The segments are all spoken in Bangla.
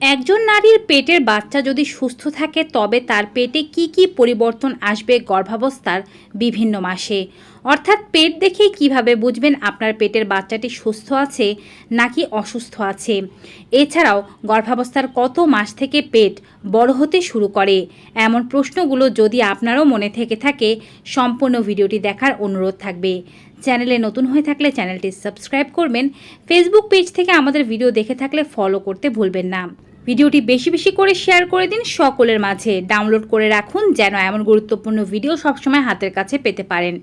একজন নারীর পেটের বাচ্চা যদি সুস্থ থাকে, তবে তার পেটে কি কি পরিবর্তন আসবে গর্ভাবস্থার বিভিন্ন মাসে? অর্থাৎ পেট দেখেই কীভাবে বুঝবেন আপনার পেটের বাচ্চাটি সুস্থ আছে নাকি অসুস্থ আছে? এছাড়াও গর্ভাবস্থার কত মাস থেকে পেট বড় হতে শুরু করে? এমন প্রশ্নগুলো যদি আপনারও মনে থেকে থাকে, সম্পূর্ণ ভিডিওটি দেখার অনুরোধ থাকবে। চ্যানেলে নতুন হয়ে থাকলে চ্যানেলটি সাবস্ক্রাইব করবেন। ফেসবুক পেজ থেকে আমাদের ভিডিও দেখে থাকলে ফলো করতে ভুলবেন না। ভিডিওটি বেশি বেশি করে শেয়ার করে দিন সকলের মাঝে। ডাউনলোড করে রাখুন যেন এমন গুরুত্বপূর্ণ ভিডিও সবসময় হাতের কাছে পেতে পারেন।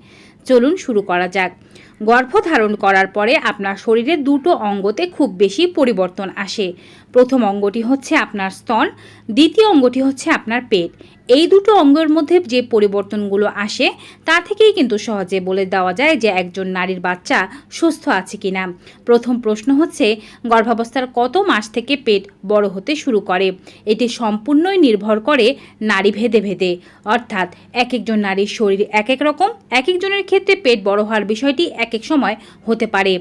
চলুন শুরু করা যাক। গর্ভধারণ করার পরে আপনার শরীরের দুটো অঙ্গতে খুব বেশি পরিবর্তন আসে। প্রথম অঙ্গটি হচ্ছে আপনার স্তন, দ্বিতীয় অঙ্গটি হচ্ছে আপনার পেট। এই দুটো অঙ্গের মধ্যে যে পরিবর্তনগুলো আসে, তা থেকেই কিন্তু সহজে বলে দেওয়া যায় যে একজন নারীর বাচ্চা সুস্থ আছে কিনা। প্রথম প্রশ্ন হচ্ছে, গর্ভাবস্থার কত মাস থেকে পেট বড় হতে শুরু করে? এটি সম্পূর্ণই নির্ভর করে নারী ভেদে ভেদে অর্থাৎ এক একজন নারীর শরীর এক এক রকম, এক একজনের ক্ষেত্রে পেট বড় হওয়ার বিষয়টি এক এক সময় হতে পারে।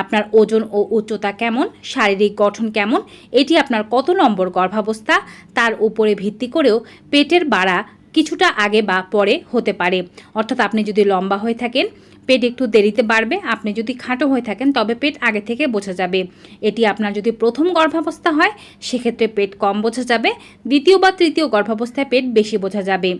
আপনার ওজন ও উচ্চতা কেমন? শারীরিক গঠন কেমন? এটি আপনার কত নম্বর গর্ভাবস্থা? তার উপরে ভিত্তি করেও পেটের বাড়া কিছুটা আগে বা পরে হতে পারে। অর্থাৎ আপনি যদি লম্বা হয়ে থাকেন, পেট একটু দেরিতে বাড়বে। আপনি যদি খাটো হয়ে থাকেন, তবে পেট আগে থেকে বোঝা যাবে। এটি আপনার যদি প্রথম গর্ভাবস্থা হয়, সেক্ষেত্রে পেট কম বোঝা যাবে। দ্বিতীয় বা তৃতীয় গর্ভাবস্থায় পেট বেশি বোঝা যাবে।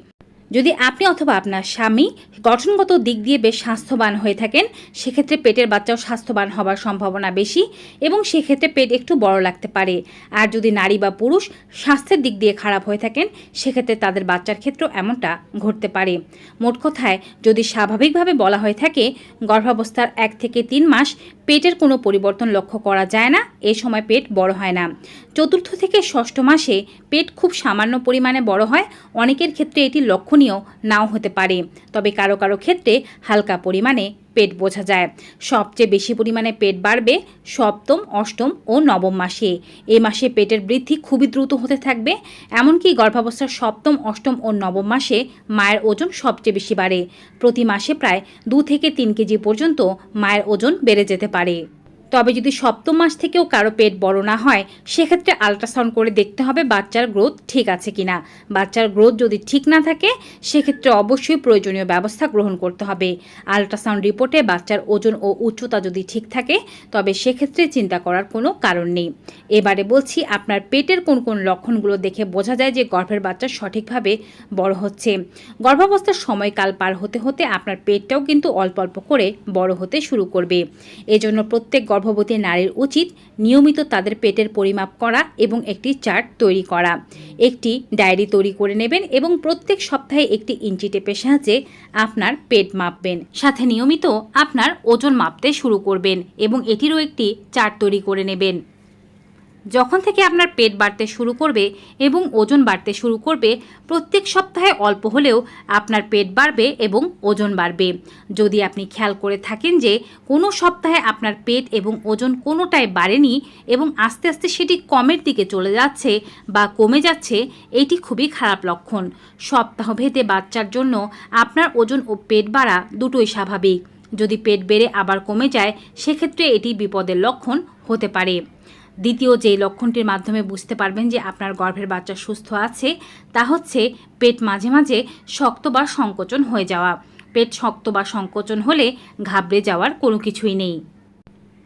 যদি আপনি অথবা আপনার স্বামী গঠনগত দিক দিয়ে বেশ স্বাস্থ্যবান হয়ে থাকেন, সেক্ষেত্রে পেটের বাচ্চাও স্বাস্থ্যবান হবার সম্ভাবনা বেশি এবং সেক্ষেত্রে পেট একটু বড় লাগতে পারে। আর যদি নারী বা পুরুষ স্বাস্থ্যের দিক দিয়ে খারাপ হয়ে থাকেন, সেক্ষেত্রে তাদের বাচ্চার ক্ষেত্রেও এমনটা ঘটতে পারে। মোট কথায় যদি স্বাভাবিকভাবে বলা হয়ে থাকে, গর্ভাবস্থার এক থেকে তিন মাস পেটের কোনো পরিবর্তন লক্ষ্য করা যায় না, এ সময় পেট বড় হয় না। চতুর্থ থেকে ষষ্ঠ মাসে পেট খুব সামান্য পরিমাণে বড় হয়, অনেকের ক্ষেত্রে এটি লক্ষণীয় নাও হতে পারে। তবে কারও কারও ক্ষেত্রে হালকা পরিমাণে পেট বোঝা যায়। সবচেয়ে বেশি পরিমাণে পেট বাড়বে সপ্তম, অষ্টম ও নবম মাসে। এ মাসে পেটের বৃদ্ধি খুবই দ্রুত হতে থাকবে। এমনকি গর্ভাবস্থার সপ্তম, অষ্টম ও নবম মাসে মায়ের ওজন সবচেয়ে বেশি বাড়ে। প্রতি মাসে প্রায় দু থেকে তিন কেজি পর্যন্ত মায়ের ওজন বেড়ে যেতে পারে। তবে যদি সপ্তম মাস থেকেও কারও পেট বড় না হয়, সেক্ষেত্রে আল্ট্রাসাউন্ড করে দেখতে হবে বাচ্চার গ্রোথ ঠিক আছে কিনা। বাচ্চার গ্রোথ যদি ঠিক না থাকে, সেক্ষেত্রে অবশ্যই প্রয়োজনীয় ব্যবস্থা গ্রহণ করতে হবে। আল্ট্রাসাউন্ড রিপোর্টে বাচ্চার ওজন ও উচ্চতা যদি ঠিক থাকে, তবে সেক্ষেত্রে চিন্তা করার কোনো কারণ নেই। এবারে বলছি, আপনার পেটের কোন কোন লক্ষণগুলো দেখে বোঝা যায় যে গর্ভের বাচ্চা সঠিকভাবে বড় হচ্ছে? গর্ভাবস্থার সময়কাল পার হতে হতে আপনার পেটটাও কিন্তু অল্প অল্প করে বড় হতে শুরু করবে। এজন্য প্রত্যেক গর্ভবতী নারীর উচিত নিয়মিত তাদের পেটের পরিমাপ করা এবং একটি চার্ট তৈরি করা। একটি ডায়েরি তৈরি করে নেবেন এবং প্রত্যেক সপ্তাহে একটি ইঞ্চি টেপের সাহায্যে আপনার পেট মাপবেন। সাথে নিয়মিত আপনার ওজন মাপতে শুরু করবেন এবং এটিরও একটি চার্ট তৈরি করে নেবেন। যখন থেকে আপনার পেট বাড়তে শুরু করবে এবং ওজন বাড়তে শুরু করবে, প্রত্যেক সপ্তাহে অল্প হলেও আপনার পেট বাড়বে এবং ওজন বাড়বে। যদি আপনি খেয়াল করে থাকেন যে কোনো সপ্তাহে আপনার পেট এবং ওজন কোনোটাই বাড়েনি এবং আস্তে আস্তে সেটি কমের দিকে চলে যাচ্ছে বা কমে যাচ্ছে, এটি খুবই খারাপ লক্ষণ। সপ্তাহভেদে বাচ্চার জন্য আপনার ওজন ও পেট বাড়া দুটোই স্বাভাবিক। যদি পেট বেড়ে আবার কমে যায়, সেক্ষেত্রে এটি বিপদের লক্ষণ হতে পারে। দ্বিতীয় যে লক্ষণটির মাধ্যমে বুঝতে পারবেন যে আপনার গর্ভের বাচ্চা সুস্থ আছে, তা হচ্ছে পেট মাঝে মাঝে শক্ত বা সংকোচন হয়ে যাওয়া। পেট শক্ত বা সংকোচন হলে ঘাবড়ে যাওয়ার কোনো কিছুই নেই।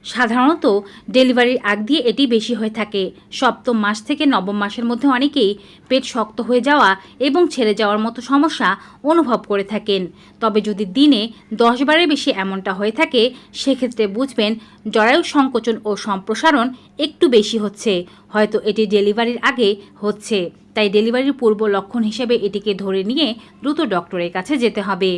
সাধারণত ডেলিভারির আগ দিয়ে এটি বেশি হয়ে থাকে। সপ্তম মাস থেকে নবম মাসের মধ্যে অনেকেই পেট শক্ত হয়ে যাওয়া এবং ছেড়ে যাওয়ার মতো সমস্যা অনুভব করে থাকেন। তবে যদি দিনে দশ বারের বেশি এমনটা হয়ে থাকে, সেক্ষেত্রে বুঝবেন জরায়ু সংকোচন ও সম্প্রসারণ একটু বেশি হচ্ছে। হয়তো এটি ডেলিভারির আগে হচ্ছে। তাই ডেলিভারির পূর্ব লক্ষণ হিসেবে এটিকে ধরে নিয়ে দ্রুত ডক্টরের কাছে যেতে হবে।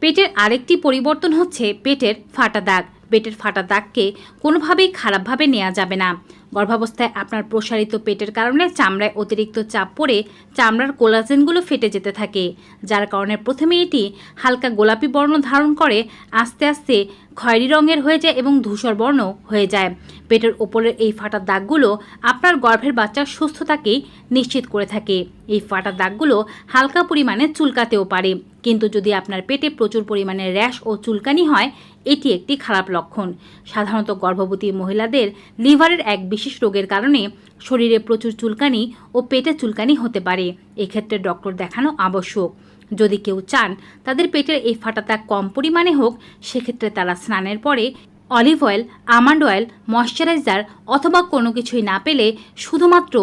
পেটের আরেকটি পরিবর্তন হচ্ছে পেটের ফাটা দাগ। পেটের ফাটা দাগকে কোনোভাবেই খারাপভাবে নেওয়া যাবে না। গর্ভাবস্থায় আপনার প্রসারিত পেটের কারণে চামড়ায় অতিরিক্ত চাপ পড়ে চামড়ার কোলাজেনগুলো ফেটে যেতে থাকে, যার কারণে প্রথমে এটি হালকা গোলাপি বর্ণ ধারণ করে আস্তে আস্তে খয়েরি রঙের হয়ে যায় এবং ধূসর বর্ণ হয়ে যায়। পেটের ওপরের এই ফাটা দাগগুলো আপনার গর্ভের বাচ্চার সুস্থতাকেই নিশ্চিত করে থাকে। এই ফাটা দাগগুলো হালকা পরিমাণে চুলকাতেও পারে, কিন্তু যদি আপনার পেটে প্রচুর পরিমাণে র্যাশ ও চুলকানি হয় এটি একটি খারাপ লক্ষণ। সাধারণত গর্ভবতী মহিলাদের লিভারের এক বিশেষ রোগের কারণে শরীরে প্রচুর চুলকানি ও পেটে চুলকানি হতে পারে। এক্ষেত্রে ডক্টর দেখানো আবশ্যক। যদি কেউ চান তাদের পেটের এই ফাটাতা কম পরিমাণে হোক, সেক্ষেত্রে তারা স্নানের পরে olive oil, almond oil, moisturiser অথবা কোনো কিছুই না পেলে শুধুমাত্র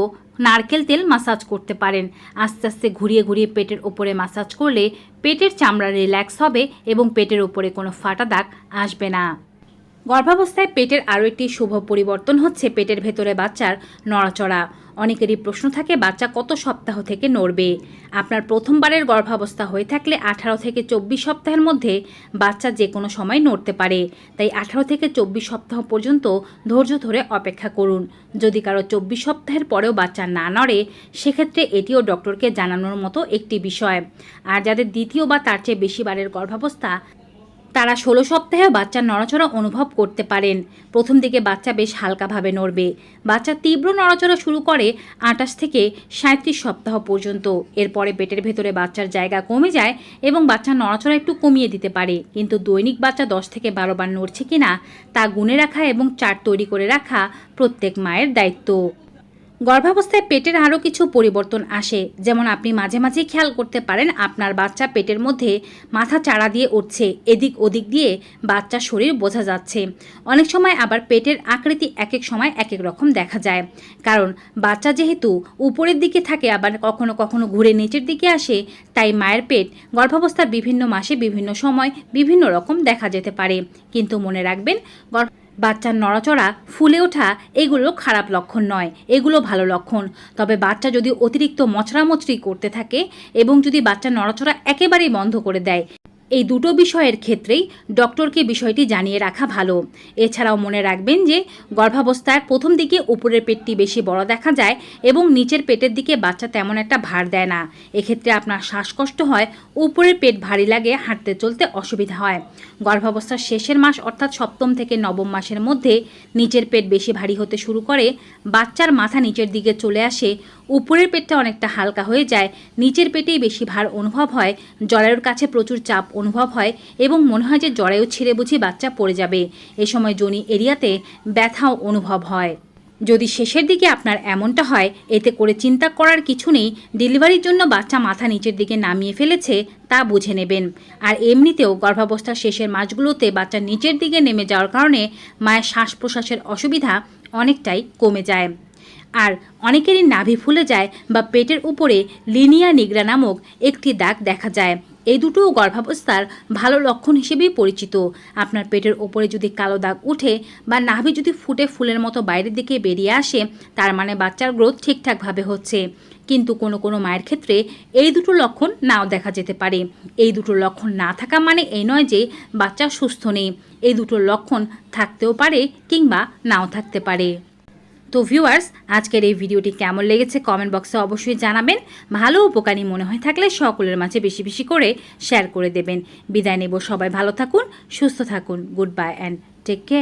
নারকেল তেল মাসাজ করতে পারেন। আস্তে আস্তে ঘুরিয়ে ঘুরিয়ে পেটের ওপরে মাসাজ করলে পেটের চামড়া রিল্যাক্স হবে এবং পেটের ওপরে কোনো ফাটা দাগ আসবে না। গর্ভাবস্থায় পেটের আরও একটি শুভ পরিবর্তন হচ্ছে পেটের ভেতরে বাচ্চার নড়াচড়া। অনেকেরই প্রশ্ন থাকে, বাচ্চা কত সপ্তাহ থেকে নড়বে? আপনার প্রথমবারের গর্ভাবস্থা হয়ে থাকলে আঠারো থেকে চব্বিশ সপ্তাহের মধ্যে বাচ্চা যে কোনো সময় নড়তে পারে। তাই আঠারো থেকে চব্বিশ সপ্তাহ পর্যন্ত ধৈর্য ধরে অপেক্ষা করুন। যদি কারও চব্বিশ সপ্তাহের পরেও বাচ্চা না নড়ে, সেক্ষেত্রে এটিও ডক্টরকে জানানোর মতো একটি বিষয়। আর যাদের দ্বিতীয় বা তার চেয়ে বেশি বারের গর্ভাবস্থা তারা ষোলো সপ্তাহেও বাচ্চার নড়াচড়া অনুভব করতে পারেন। প্রথম দিকে বাচ্চা বেশ হালকাভাবে নড়বে। বাচ্চা তীব্র নড়াচড়া শুরু করে আটাশ থেকে সাঁত্রিশ সপ্তাহ পর্যন্ত। এরপরে পেটের ভেতরে বাচ্চার জায়গা কমে যায় এবং বাচ্চার নড়াচড়া একটু কমিয়ে দিতে পারে। কিন্তু দৈনিক বাচ্চা দশ থেকে বারো বার নড়ছে কিনা, তা গুনে রাখা এবং চার্ট তৈরি করে রাখা প্রত্যেক মায়ের দায়িত্ব। গর্ভাবস্থায় পেটের আরও কিছু পরিবর্তন আসে। যেমন আপনি মাঝে মাঝে খেয়াল করতে পারেন, আপনার বাচ্চা পেটের মধ্যে মাথা চাড়া দিয়ে উঠছে, এদিক ওদিক দিয়ে বাচ্চার শরীর বোঝা যাচ্ছে। অনেক সময় আবার পেটের আকৃতি এক এক সময় এক এক রকম দেখা যায়। কারণ বাচ্চা যেহেতু উপরের দিকে থাকে, আবার কখনো কখনো ঘুরে নিচের দিকে আসে, তাই মায়ের পেট গর্ভাবস্থার বিভিন্ন মাসে বিভিন্ন সময় বিভিন্ন রকম দেখা যেতে পারে। কিন্তু মনে রাখবেন, গর্ভ বাচ্চার নড়াচড়া, ফুলে ওঠা এগুলো খারাপ লক্ষণ নয়। এগুলো ভালো লক্ষণ। তবে বাচ্চা যদি অতিরিক্ত মচড়ামচড়ি করতে থাকে এবং যদি বাচ্চার নড়াচড়া একেবারেই বন্ধ করে দেয় এই দুটো বিষয়ের ক্ষেত্রেই ডক্টরকে বিষয়টি জানিয়ে রাখা ভালো। এছাড়াও মনে রাখবেন যে, গর্ভাবস্থার প্রথম দিকে উপরের পেটটি বেশি বড় দেখা যায় এবং নিচের পেটের দিকে বাচ্চা তেমন একটা ভার দেয় না। এক্ষেত্রে আপনার শ্বাসকষ্ট হয়, উপরের পেট ভারী লাগে, হাঁটতে চলতে অসুবিধা হয়। গর্ভাবস্থার শেষের মাস অর্থাৎ সপ্তম থেকে নবম মাসের মধ্যে নিচের পেট বেশি ভারী হতে শুরু করে, বাচ্চার মাথা নিচের দিকে চলে আসে উপরের পেটটা অনেকটা হালকা হয়ে যায়, নিচের পেটেই বেশি ভার অনুভব হয়, জরায়ুর কাছে প্রচুর চাপ অনুভব হয় এবং মনে হয় যে জরায়ু ছিঁড়ে বুঝি বাচ্চা পড়ে যাবে। এ সময় জনি এরিয়াতে ব্যথাও অনুভব হয়। যদি শেষের দিকে আপনার এমনটা হয়, এতে করে চিন্তা করার কিছু নেই, ডেলিভারির জন্য বাচ্চা মাথা নিচের দিকে নামিয়ে ফেলেছে, তা বুঝে নেবেন। আর এমনিতেও গর্ভাবস্থার শেষের মাসগুলোতে বাচ্চা নিচের দিকে নেমে যাওয়ার কারণে মায়ের শ্বাস প্রশ্বাসের অসুবিধা অনেকটাই কমে যায়। আর অনেকেরই নাভি ফুলে যায় বা পেটের উপরে লিনিয়া নিগ্রা নামক একটি দাগ দেখা যায়। এই দুটোও গর্ভাবস্থার ভালো লক্ষণ হিসেবেই পরিচিত। আপনার পেটের ওপরে যদি কালো দাগ উঠে বা নাভি যদি ফুটে ফুলের মতো বাইরের দিকে বেরিয়ে আসে, তার মানে বাচ্চার গ্রোথ ঠিকঠাকভাবে হচ্ছে। কিন্তু কোনো কোনো মায়ের ক্ষেত্রে এই দুটো লক্ষণ নাও দেখা যেতে পারে। এই দুটো লক্ষণ না থাকা মানে এই নয় যে বাচ্চা সুস্থ নেই। এই দুটো লক্ষণ থাকতেও পারে কিংবা নাও থাকতে পারে। তো ভিউয়ার্স আজকের এই ভিডিওটি কেমন লেগেছে কমেন্ট বক্সে অবশ্যই জানাবেন। ভালো উপকারী মনে হয়ে থাকলে সকলের মাঝে বেশি বেশি করে শেয়ার করে দেবেন। বিদায় নেব সবাই, ভালো থাকুন, সুস্থ থাকুন goodbye and take care